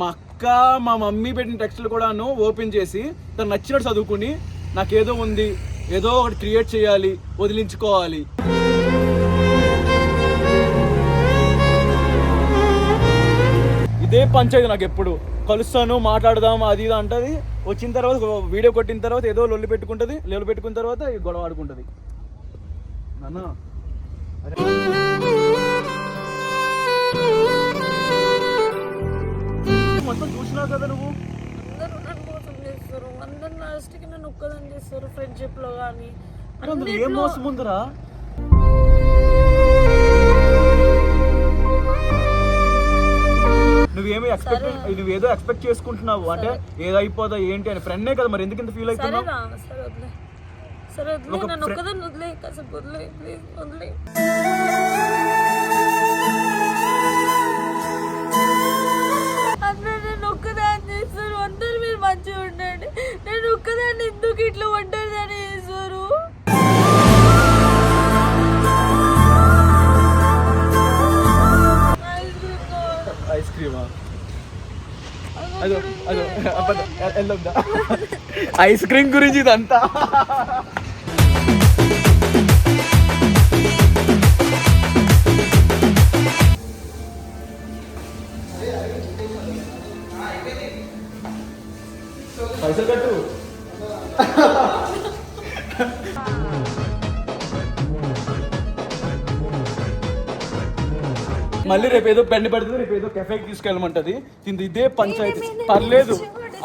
మా అక్క మా మమ్మీ పెట్టిన టెక్స్ట్లు కూడాను ఓపెన్ చేసి తను నచ్చినట్టు చదువుకుని నాకేదో ఉంది ఏదో ఒకటి క్రియేట్ చేయాలి వదిలించుకోవాలి. ఇదే పంచాయతీ నాకు ఎప్పుడు కలుస్తాను మాట్లాడదాం అది ఇది అంటది. వచ్చిన తర్వాత వీడియో కొట్టిన తర్వాత ఏదో లొల్లి పెట్టుకుంటుంది లొల్లి పెట్టుకున్న తర్వాత గొడవ ఆడుకుంటుంది. నాన్న. చూసినావు కదా నువ్వు? అందరూ నన్ను మోసం చేస్తారు. అందరు లాస్ట్కి నన్ను ఒక్కదని చేస్తారు ఫ్రెండ్షిప్లో కానీ అరే అందులో ఏం మోసం ఉందిరా నువ్వేమి ఎక్స్పెక్ట్ నువ్వేదో ఎక్స్పెక్ట్ చేసుకుంటున్నావు. అంటే ఏదైపోదా ఏంటి అని. ఫ్రెండే కదా మరి. ఎందుకు ఇంత ఫీల్ అవుతున్నావు సరే వదిలే. సరే వదిలే. నన్ను ఒక్కదాన్ని వదిలే. కాసేపు వదిలే ప్లీజ్ వదిలే నన్ను ఒక్కదాన్ని చేస్తారు అందరు మీరు మంచిగా ఉండండి నేను ఒక్కదాన్ని ఎందుకు ఇట్లా ఒంటరిదాన్ని చేస్తారు ఐస్ క్రీమ్ అదో అదో ఐస్ క్రీమ్ గురించి ఇదంతా. మళ్ళీ రేపు ఏదో పెండి పెడుతుంది రేపు ఏదో కెఫేకి తీసుకెళ్ళమంటది. తింది ఇదే పంచాయతీ. పర్లేదు.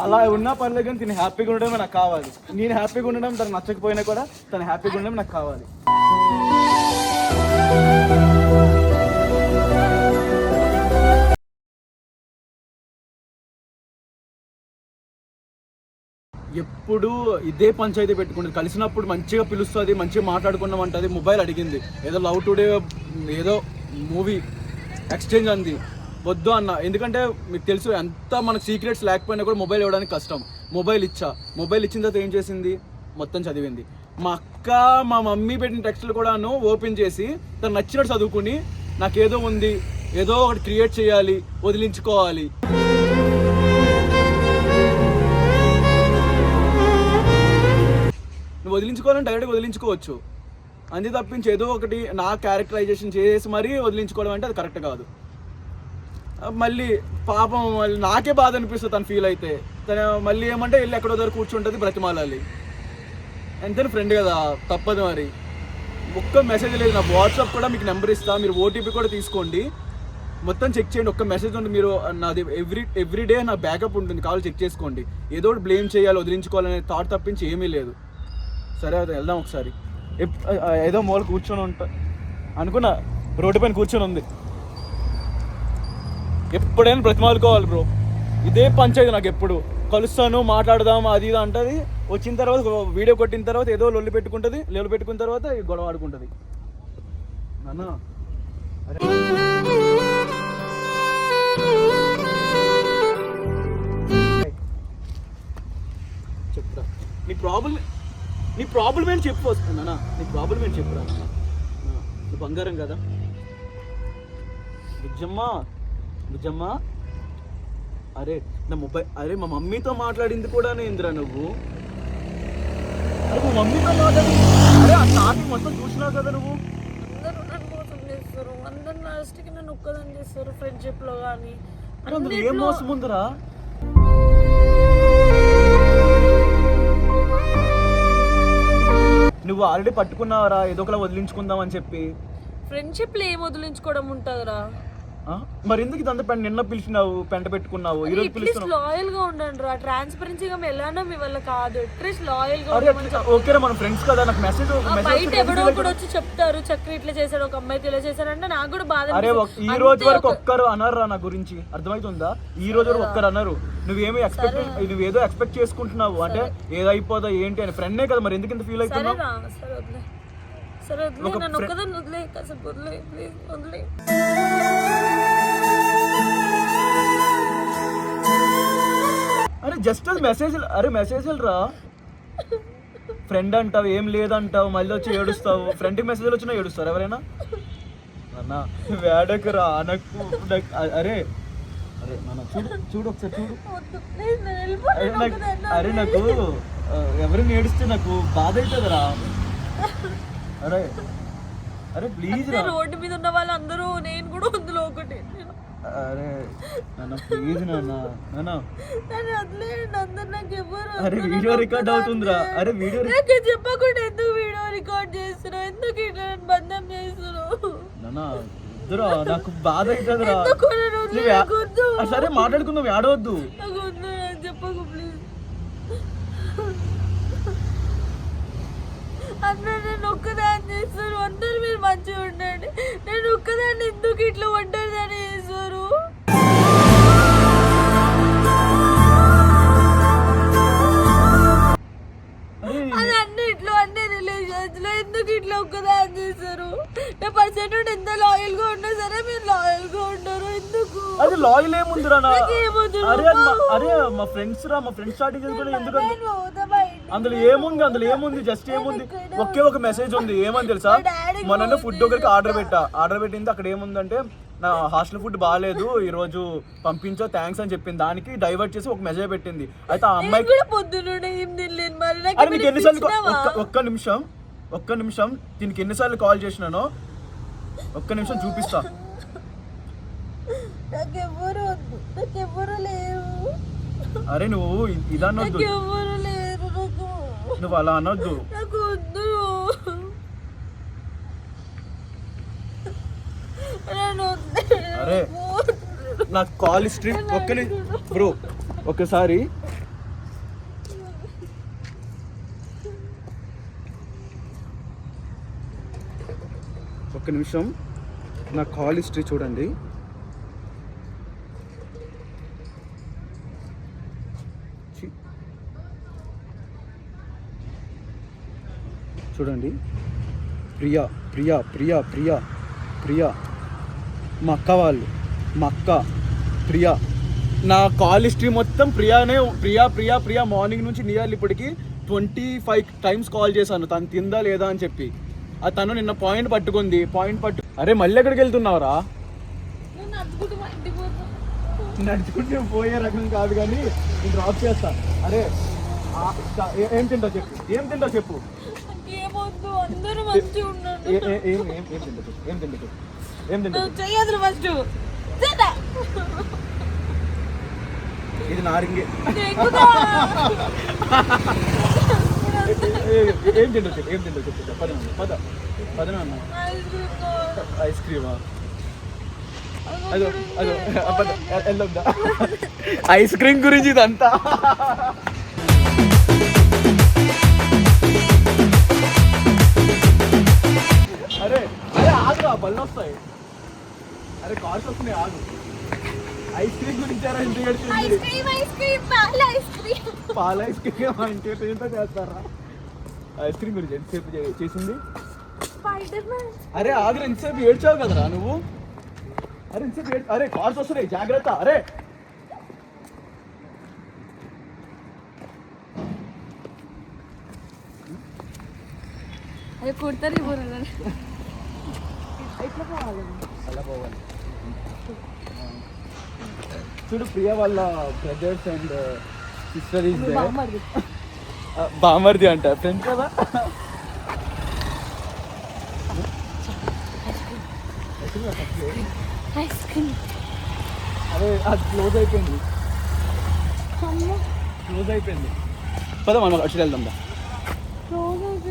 అలా ఉన్నా పర్లేదు కానీ తిని హ్యాపీగా ఉండడమే నాకు కావాలి. నేను హ్యాపీగా ఉండడం తనకు నచ్చకపోయినా కూడా తను హ్యాపీగా ఉండడం నాకు కావాలి. ఎప్పుడు ఇదే పంచాయతీ పెట్టుకుంటుంది. కలిసినప్పుడు మంచిగా పిలుస్తుంది మంచిగా మాట్లాడుకున్నాం అంటది. మొబైల్ అడిగింది. ఏదో లవ్ టుడే ఏదో మూవీ ఎక్స్చేంజ్ అంది. వద్దు అన్న. ఎందుకంటే మీకు తెలుసు ఎంత మనకు సీక్రెట్స్ లేకపోయినా కూడా మొబైల్ ఇవ్వడానికి కష్టం. మొబైల్ ఇచ్చా. మొబైల్ ఇచ్చిన తర్వాత ఏం చేసింది? మొత్తం చదివింది. మా అక్క మా మమ్మీ పెట్టిన టెక్స్ట్లు కూడాను ఓపెన్ చేసి తను నచ్చినట్టు చదువుకుని నాకేదో ఉంది. ఏదో ఒకటి క్రియేట్ చేయాలి వదిలించుకోవాలి. నువ్వు వదిలించుకోవాలంటే డైరెక్ట్గా వదిలించుకోవచ్చు. అంది తప్పించి ఏదో ఒకటి నా క్యారెక్టరైజేషన్ చేసి మరీ వదిలించుకోవడం అంటే అది కరెక్ట్ కాదు. మళ్ళీ పాపం మళ్ళీ నాకే బాధ అనిపిస్తుంది తను ఫీల్ అయితే. తను మళ్ళీ ఏమంటే వెళ్ళి ఎక్కడో దగ్గర కూర్చుంటుంది బ్రతిమాలాలి. ఎంతైనా ఫ్రెండ్ కదా తప్పదు మరి. ఒక్క మెసేజ్ లేదు నా వాట్సాప్ కూడా మీకు నెంబర్ ఇస్తా మీరు ఓటీపీ కూడా తీసుకోండి. మొత్తం చెక్ చేయండి ఒక్క మెసేజ్ ఉంది మీరు నాది ఎవ్రీ ఎవ్రీ డే నా బ్యాకప్ ఉంటుంది కావాలి చెక్ చేసుకోండి. ఏదో ఒకటి బ్లేమ్ చేయాలి వదిలించుకోవాలనే థాట్ తప్పించి ఏమీ లేదు. సరే అయితే వెళ్దాం ఒకసారి. ఏదో మూల కూర్చొని ఉంటా. అనుకున్నా రోడ్డు పైన కూర్చొని ఉంది. ఎప్పుడైనా బ్రతిమాలుకోవాలి బ్రో. ఇదే పంచాయతీ నాకు ఎప్పుడు. కలుస్తాను మాట్లాడదాం అది ఇది అంటది. వచ్చిన తర్వాత వీడియో కొట్టిన తర్వాత ఏదో లొల్లి పెట్టుకుంటుంది లొల్లి పెట్టుకున్న తర్వాత గొడవ ఆడుకుంటుంది. నాన్న. అరే నీ ప్రాబ్లం నీ ప్రాబ్లం ఏంటి చెప్పు వస్తుందా నీ ప్రాబ్లం ఏంటి చెప్పురా నువ్వు బంగారం కదా? బుజ్జమ్మ బుజ్జమ్మ. అరే నా మొబైల్ అరే మా మమ్మీతో మాట్లాడింది కూడా ఇంద్రా నువ్వు? అరే మా మమ్మీతో మాట్లాడి అరే ఆ స్టార్టింగ్ మొత్తం చూసినావు కదా నువ్వు? అందరూ నన్ను మోసం చేస్తారు. అందరు లాస్ట్కి నన్ను ఒక్కదని చేస్తారు ఫ్రెండ్షిప్లో కానీ. అరే అందులో ఏం మోసం ఉందిరా? నువ్వు ఆల్రెడీ పట్టుకున్నావరా? ఏదో ఒకలా వదిలించుకుందాం అని చెప్పి. ఫ్రెండ్షిప్లో ఏం వదిలించుకోవడం ఉంటుందిరా? మరి ఎందుకు ఇదంతా పెంట నిన్న పిలిచినావు పెంట పెట్టుకున్నావు ఈ రోజు పిలుస్తున్నావు? లాయల్గా ఉండండి రా. ట్రాన్స్పరెన్సీగా వెళ్ళానో మీ వల్ల కాదు. అట్లీస్ట్ లాయల్గా ఓకేరా మన ఫ్రెండ్స్ కదా నాకు మెసేజ్ బయట ఎవడో ఒకడు వచ్చి చెప్తారు చక్రి ఇట్లా చేశాడు ఒక అమ్మాయితో ఇలా చేశాడంటే నాకు కూడా బాధ అరే ఈ రోజు వరకు ఒక- ఒక్కరు అనరు నా గురించి. అర్థమవుతుందా ఈ రోజు వరకు ఒక్కరు అనరు. నువ్వేమి ఎక్స్పెక్ట్ నువ్వేదో ఎక్స్పెక్ట్ చేసుకుంటున్నావు. అంటే ఏదైపోదా ఏంటి అని ఫ్రెండే కదా మరి. ఎందుకు ఇంత ఫీల్ అవుతున్నావు? సరే వదిలే. నన్ను ఒక్కదాన్ని వదిలే. కాసేపు వదిలే ప్లీజ్ వదిలే. జస్ట్ అది మెసేజ్ అరే మెసేజ్ రా. ఫ్రెండ్ అంటావు ఏం లేదంటావు మళ్ళీ వచ్చి ఏడుస్తావు. ఫ్రెండ్కి మెసేజ్లు వచ్చినా ఏడుస్తారు ఎవరైనా? అన్న వేడకురా నాకు నాకు- అరే అరే నాన్న చూడు చూడు ఒకసారి చూడు. అరే నాకు ఎవరిని ఏడిస్తే నాకు బాధ అవుతుందిరా అరే అరే ప్లీజ్ రా. రోడ్డు మీద ఉన్న వాళ్ళందరూ నేను కూడా అందులో ఒకటి. అరే నాన్న ప్లీజ్ నాన్న. నాన్న. నన్ను వదిలేయండి అందరు నాకు ఎవరు అరే వీడియో రికార్డ్ అవుతుందిరా. అరే వీడియో రి- నాకు చెప్పకుండా ఎందుకు వీడియో రికార్డ్ చేస్తున్నావు? ఎందుకు ఇట్లా బంధం చేస్తున్నావు? నాన్న వద్దురా నాకు బాధ అవుతుందిరా సరే మాట్లాడుకుందాం ఏడవద్దు నాకు వద్దు నాకు చెప్పకు ప్లీజ్ నేను ఒక్కదాన్ని చేస్తారు అందరు మీరు మంచిగా ఉండండి. నేను ఒక్కదాన్ని ఎందుకు ఇట్లా ఒంటరిదాన్ని చేస్తారు నా పర్సెంట్ ఎంత లాయల్గా ఉన్నా సరే మీరు లాయల్గా ఉండరు. ఎందుకు? అది లాయల్ ఏముందిరా నా? అరే అది మా-. అరే మా ఫ్రెండ్స్ రా మా ఫ్రెండ్స్ స్టార్టింగ్ కూడా ఎందుకు నేను పోతా బయటికి. అందులో ఏముంది అందులో ఏముంది? జస్ట్ ఏముంది? ఒకే ఒక మెసేజ్ ఉంది. ఏమని తెలుసా? మొన్న ఫుడ్ ఒకరికి ఆర్డర్ పెట్టా. ఆర్డర్ పెట్టింది అక్కడ ఏముందంటే నా హాస్టల్ ఫుడ్ బాగాలేదు ఈ రోజు పంపించో థ్యాంక్స్ అని చెప్పింది. దానికి డైవర్ట్ చేసి ఒక మెసేజ్ పెట్టింది. అయితే ఆ నేను అమ్మాయికి కూడా పొద్దున్నే ఏం తినలేను మరి. నాకు అరే నీకు ఏమైనా ఎన్నిసార్లు కా- ఇచ్చినావా? ఒక్క ఒక్క నిమిషం. ఒక్క నిమిషం దీనికి ఎన్నిసార్లు కాల్ చేసినానో ఒక్క నిమిషం చూపిస్తా. వద్దు లేరు. అరే నువ్వు ఇదన్నొద్దు నాకు ఎవ్వరు లేరు నాకు. నువ్వు అలా అనొద్దు. నాకు వద్దు. అరే. నాకు కాల్ హిస్టరీ ఒక్క బ్రో ఒకసారి ఒక్క నిమిషం. నా కాల్ హిస్టరీ చూడండి. చూడండి. ప్రియా ప్రియా ప్రియా ప్రియా ప్రియా. మా అక్క వాళ్ళు మా అక్క ప్రియా. నా కాల్ హిస్టరీ మొత్తం ప్రియానే ప్రియా ప్రియా ప్రియా మార్నింగ్ నుంచి నియర్లీ ఇప్పటికి ట్వంటీ ఫైవ్ టైమ్స్ కాల్ చేశాను. తను తిందా లేదా అని చెప్పి. ఆ తను నిన్న పాయింట్ పట్టుకుంది. పాయింట్ పట్టు అరే మళ్ళీ ఎక్కడికి వెళ్తున్నావురా? నేను నడుచుకుంటూ పోయే రకం కాదు కానీ నేను డ్రాప్ చేస్తా. అరే ఏ- తింటావు చెప్పు? ఏం తింటావు చెప్పు? ఏ- తింటావు ఏం తింటావు ఫస్ట్ ఇది నారింగే ఏం తింటావు చెప్పు ఏం తింటావు చెప్పు పద పద పదనే అన్న. ఐస్ క్రీమా అదో అదో పద వెళ్ళొద్దా ఐస్ క్రీమ్ గురించి ఇదంతా. అరే అరే ఆగు ఆ బళ్ళు వస్తాయి. అరే కార్స్ వస్తున్నాయి ఆగు. ఐస్ క్రీమ్ గురించి ఎలా ఇంటి ఐస్ క్రీమ్ ఐస్ క్రీమ్ పాల ఐస్ క్రీమ్. పాల ఐస్ క్రీమ్ అంటే ఏంటో చేస్తారా? ఐస్ క్రీమ్ గురించి ఎంతసేపు చేసింది? అరే ఆగ్ర ఎంతసేపు ఏడ్చావు కదరా నువ్వు? అరే ఎంతసేపు ఏడ్ అరే కార్స్ వస్తున్నాయి జాగ్రత్త అరే! అది కుడతారు ఇవ్వరు అలా పోవాలి. చూడు ప్రియ వాళ్ళ బ్రదర్స్ అండ్ సిస్టర్ ఇస్ బామర్ది అంట ఫ్రెండ్ కదా? అదే అది క్లోజ్ అయిపోయింది. క్లోజ్ అయిపోయింది. పద మనం అటు వెళ్దాం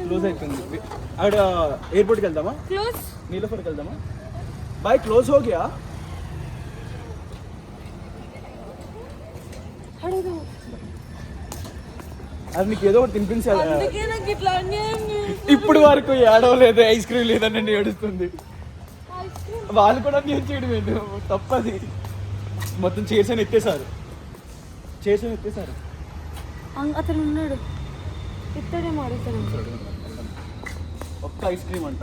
క్లోజ్ అయిపోయింది. అక్కడ uh, ఎయిర్పోర్ట్కి వెళ్దామా? క్లోజ్ నీళ్ళ వెళ్దామా? బాయ్ క్లోజ్ హోగ్యా అడుగు. అది నీకు ఏదో ఒకటి తినిపించాలి. ఇప్పుడు వరకు ఏడవలేదు ఐస్ క్రీమ్ లేదని నన్ను ఏడుస్తుంది. వాళ్ళు కూడా నేను చేయడం ఏంటి? తప్పది. మొత్తం చేసాను ఎత్తేసారు చేసాను ఎత్తేసారు అతను ఉన్నాడు. ఇత్తడేమో అడుగుతాను ఒక్క ఐస్ క్రీమ్ అంట.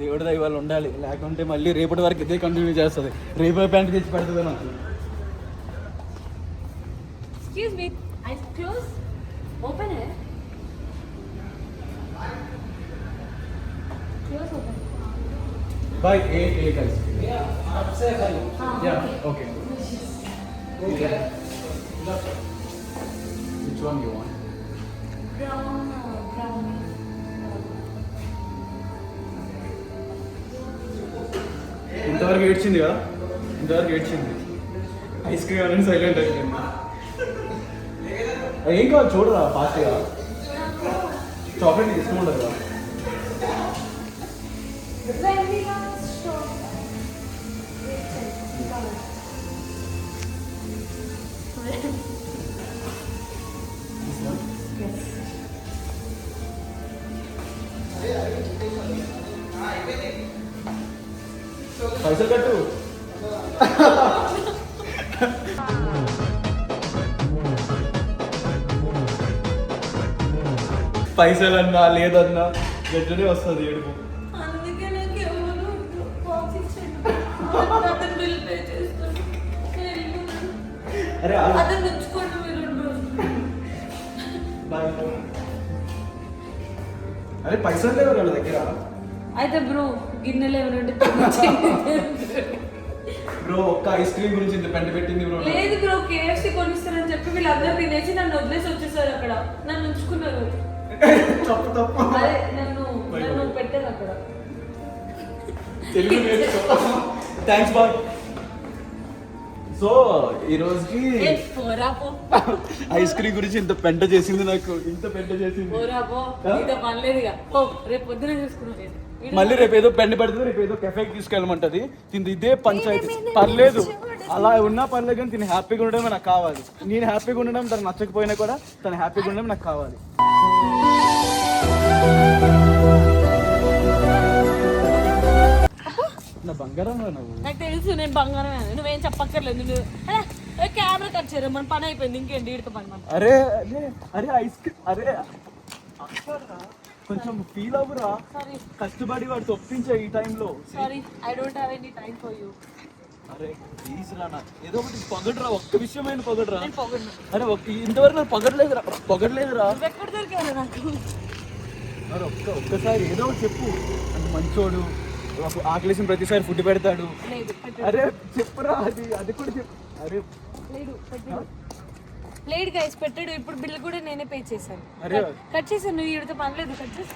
దేవుడి దయ వాళ్ళు ఉండాలి. లేకుంటే మళ్ళీ రేపటి వరకు ఇదే కంటిన్యూ చేస్తుంది. రేపే ప్యాంట్ తెచ్చి పెడుతుంది నాకు. Excuse me I close open close open bye ఏ ఏ గైస్ యా అప్సే హై yeah okay okay which one you want ఇంతవరకు ఏడ్చింది కదా? ఇంతవరకు ఏడ్చింది. ఐస్ క్రీమ్ అనేది సైలెంట్ అయిపోయింది. ఏం కావాలి చూడరా ఫాస్ట్గా చాక్లెట్ తీసుకుంటారు కదా. వెన్నీలా పైసలు కట్టు. పైసలన్నా లేదన్నా వెంటనే వస్తుంది ఏడుపు. అరే పైసలు లేవు వాళ్ళ దగ్గర. అయితే బ్రో గిన్నెలు ఏమైనా. బ్రో ఒక్క ఐస్ క్రీమ్ గురించి ఇంత పెంట పెట్టింది బ్రో? లేదు బ్రో కేఎఫ్సీ కొనిస్తారని చెప్పి వీళ్ళందరూ తినేసి నన్ను వదిలేసి వచ్చేసారు అక్కడ. నన్ను ఉంచుకున్నారు. తప్పు తప్పు. అదే నన్ను నన్ను పెట్టారు అక్కడ. తెలుగు నేర్చుకో థ్యాంక్స్ బాయ్ సో ఈ రోజుకి ఐస్ క్రీమ్ గురించి ఇంత పెంట చేసింది నాకు. ఇంత పెంట చేసింది. రేపు పొద్దున చూసుకున్నాను మళ్ళీ రేపు ఏదో పెండ పెడుతుంది రేపు ఏదో కెఫేకి తీసుకెళ్ళమంటది. తింది ఇదే పంచాయతీ. పర్లేదు. అలా ఉన్నా పర్లేదు కానీ తిని హ్యాపీగా ఉండడమే నాకు కావాలి. నేను హ్యాపీగా ఉండడం తను నచ్చకపోయినా కూడా తను హ్యాపీగా ఉండడం నాకు కావాలి. నా బంగారం నువ్వు. నాకు తెలుసు నేను బంగారమే. నువ్వేం చెప్పక్కర్లేదు నువ్వు కెమెరా కట్ చేయరు? మన పని అయిపోయింది ఇంకేంటి? ఈడితో పని అరే అరే అరే ఐస్ క్రీమ్ అరే. కొంచెం ఫీల్ అవ్వరా. సారీ కష్టపడి వాడు తొప్పించే ఈ టైంలో sorry I don't have any time for you అరే ప్లీజ్ రా నా. ఏదో ఒకటి పొగడరా ఒక్క విషయమైన పొగడరా. అరే ఒక్క- ఇంతవరకు నాకు పొగడలేదురా. పొగడలేదురా. నువ్వెక్కడ దొరికావు నాకు? మరి ఒక్క ఒక్కసారి ఏదో ఒకటి చెప్పు. అంత మంచోడు. ఆకలేసిన ప్రతిసారి ఫుడ్ పెడతాడు. లేదు. అరే చెప్పురా అది అది కూడా చెప్పు. అరే. లేడు పెట్టాడు లేడు గైస్ పెట్టాడు. ఇప్పుడు బిల్ కూడా నేనే పే చేశాను. కట్ చేశాను. నువ్వు ఈడితో పని లేదు కట్ చేసి